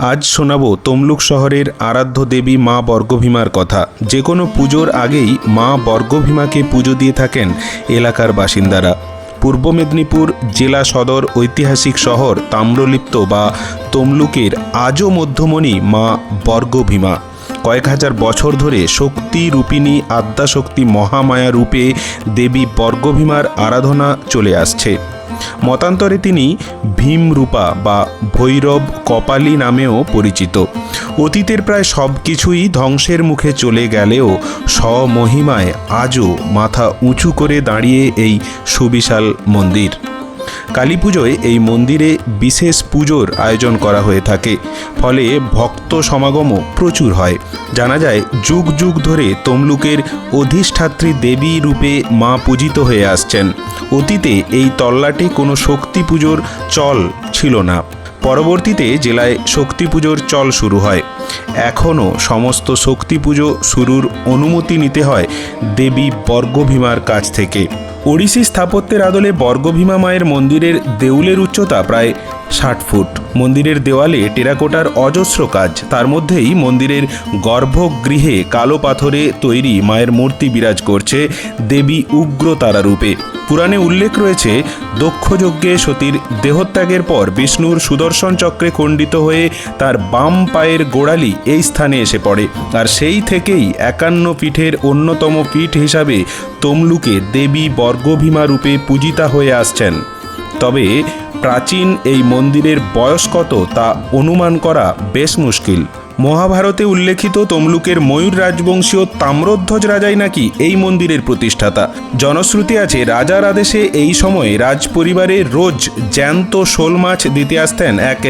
আজ শোনাবো তমলুক শহরের আরাধ্য দেবী মা বর্গভীমার কথা। যে কোনো পুজোর আগেই মা বর্গভীমাকে পুজো দিয়ে থাকেন এলাকার বাসিন্দারা। পূর্ব মেদিনীপুর জেলা সদর ঐতিহাসিক শহর তাম্রলিপ্ত বা তমলুকের আজও মধ্যমণি মা বর্গভীমা। কয়েক হাজার বছর ধরে শক্তি রূপিণী আদ্যাশক্তি মহামায়া রূপে দেবী বর্গভীমার আরাধনা চলে আসছে। মতান্তরে তিনি ভীমরূপা বা ভৈরব কপালী নামেও পরিচিত। অতীতের প্রায় সব কিছুই ধ্বংসের মুখে চলে গেলেও স্বমহিমায় আজও মাথা উঁচু করে দাঁড়িয়ে এই সুবিশাল মন্দির। কালী পুজোয় এই মন্দিরে বিশেষ পুজোর আয়োজন করা হয়ে থাকে। ফলে ভক্ত সমাগমও প্রচুর হয়। জানা যায়, যুগ যুগ ধরে তমলুকের অধিষ্ঠাত্রী দেবী রূপে মা পূজিত হয়ে আসছেন। অতীতে এই তল্লাটে কোনো শক্তি পুজোর চল ছিল না। পরবর্তীতে জেলায় শক্তি পুজোর চল শুরু হয়। এখনও সমস্ত শক্তি পুজো শুরুর অনুমতি নিতে হয় দেবী বর্গভীমার কাছ থেকে। ওড়িশি স্থাপত্যের আদলে বর্গভীমা মায়ের মন্দিরের দেউলের উচ্চতা প্রায় ষাট ফুট। মন্দিরের দেওয়ালে টেরাকোটার অজস্র কাজ। তার মধ্যেই মন্দিরের গর্ভগৃহে কালো পাথরে তৈরি মায়ের মূর্তি বিরাজ করছে দেবী উগ্রতারা রূপে। পুরাণে উল্লেখ রয়েছে, দক্ষযজ্ঞে সতীর দেহত্যাগের পর বিষ্ণুর সুদর্শন চক্রে খণ্ডিত হয়ে তার বাম পায়ের গোড়ালি এই স্থানে এসে পড়ে। আর সেই থেকেই একান্ন পীঠের অন্যতম পীঠ হিসাবে তমলুকে দেবী বর্গভীমা রূপে পূজিতা হয়ে আসছেন। তবে প্রাচীন এই মন্দিরের বয়স কত তা অনুমান করা বেশ মুশকিল। মহাভারতে উল্লেখিত তমলুকের ময়ূর রাজবংশীয় তাম্রধ্বজ রাজাই নাকি এই মন্দিরের প্রতিষ্ঠাতা। জনশ্রুতি আছে রাজার আদেশে এই সময়ে রাজ পরিবারে রোজ জ্যান্ত শোল মাছ দিতে আসতেন এক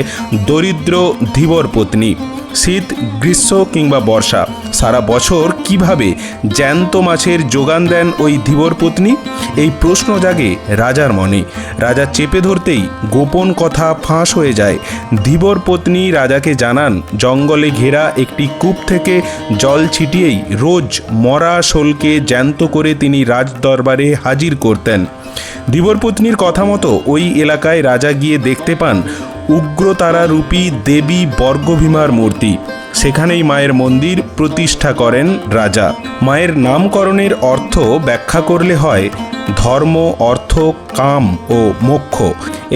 দরিদ্র ধীবর পত্নী। শীত, গ্রীষ্ম কিংবা বর্ষা, সারা বছর কীভাবে জ্যান্ত মাছের যোগান দেন ওই ধীবর পত্নী? এই প্রশ্ন জাগে রাজার মনে। রাজা চেপে ধরতেই গোপন কথা ফাঁস হয়ে যায়। ধীবর পত্নী রাজাকে জানান, জঙ্গলে ঘেরা একটি কূপ থেকে জল ছিটিয়েই রোজ মরা শোলকে জ্যান্ত করে তিনি রাজদরবারে হাজির করতেন। ধীবরপত্নীর কথা মতো ওই এলাকায় রাজা গিয়ে দেখতে পান উগ্রতারা রূপী দেবী বর্গভীমার মূর্তি। সেখানেই মায়ের মন্দির প্রতিষ্ঠা করেন রাজা। মায়ের নামকরণের অর্থ ব্যাখ্যা করলে হয় ধর্ম, অর্থ, কাম ও মোক্ষ।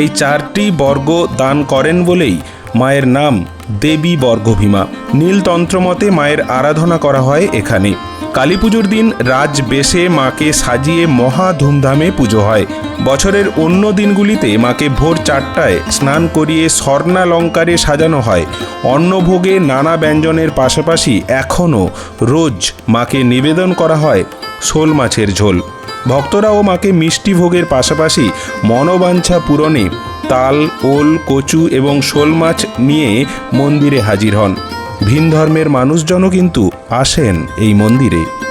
এই চারটি বর্গ দান করেন বলেই মায়ের নাম দেবী বর্গভীমা। নীলতন্ত্রমতে মায়ের আরাধনা করা হয় এখানে। কালী পুজোর দিন রাজ বেশে মাকে সাজিয়ে মহা ধুমধামে পুজো হয়। বছরের অন্য দিনগুলিতে মাকে ভোর চারটায় স্নান করিয়ে স্বর্ণালঙ্কারে সাজানো হয়। অন্নভোগে নানা ব্যঞ্জনের পাশাপাশি এখনও রোজ মাকে নিবেদন করা হয় শোল মাছের ঝোল। ভক্তরাও মাকে মিষ্টি ভোগের পাশাপাশি মনোবাঞ্ছা পূরণে তাল, ওল, কচু এবং শোল মাছ নিয়ে মন্দিরে হাজির হন। ভিন ধর্মের মানুষজনও কিন্তু আসেন এই মন্দিরে।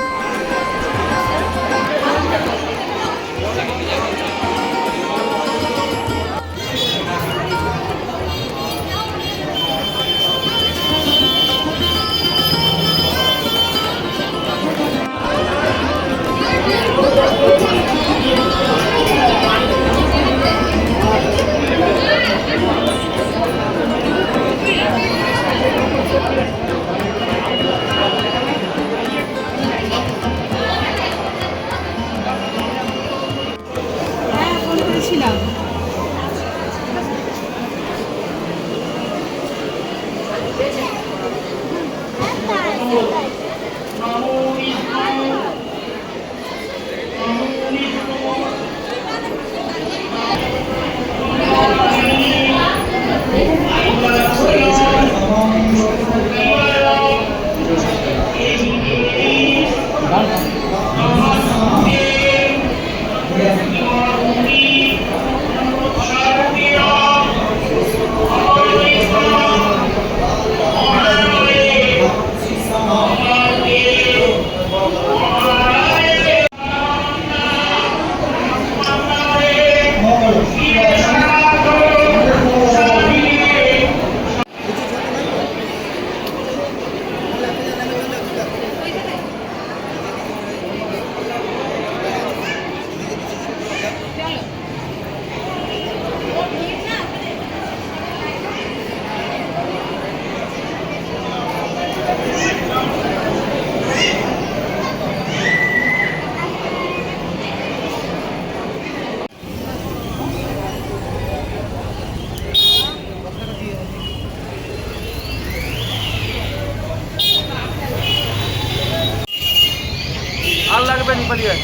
দিয়ে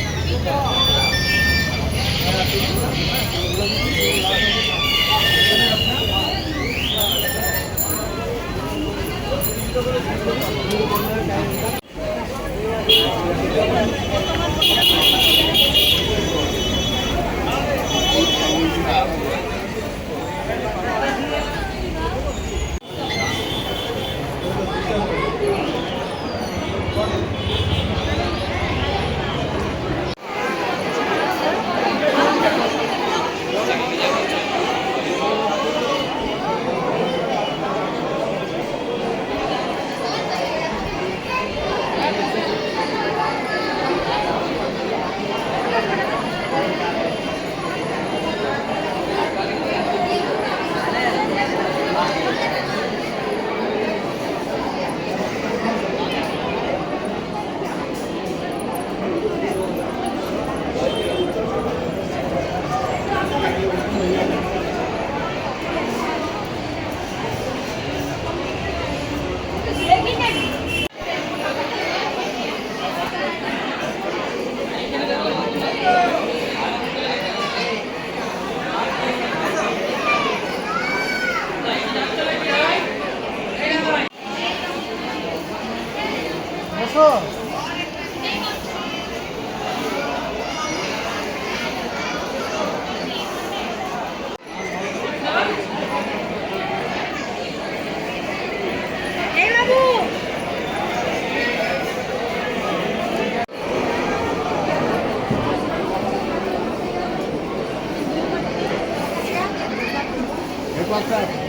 নি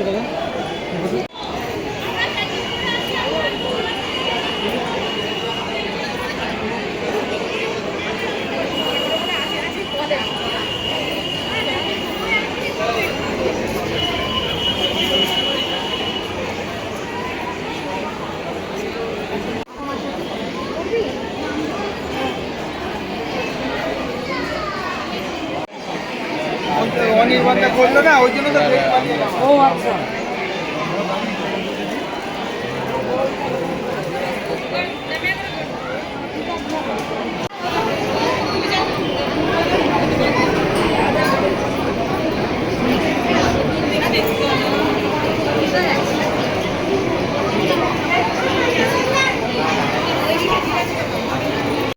이거는? করল না ওই জন্য তো। ও আচ্ছা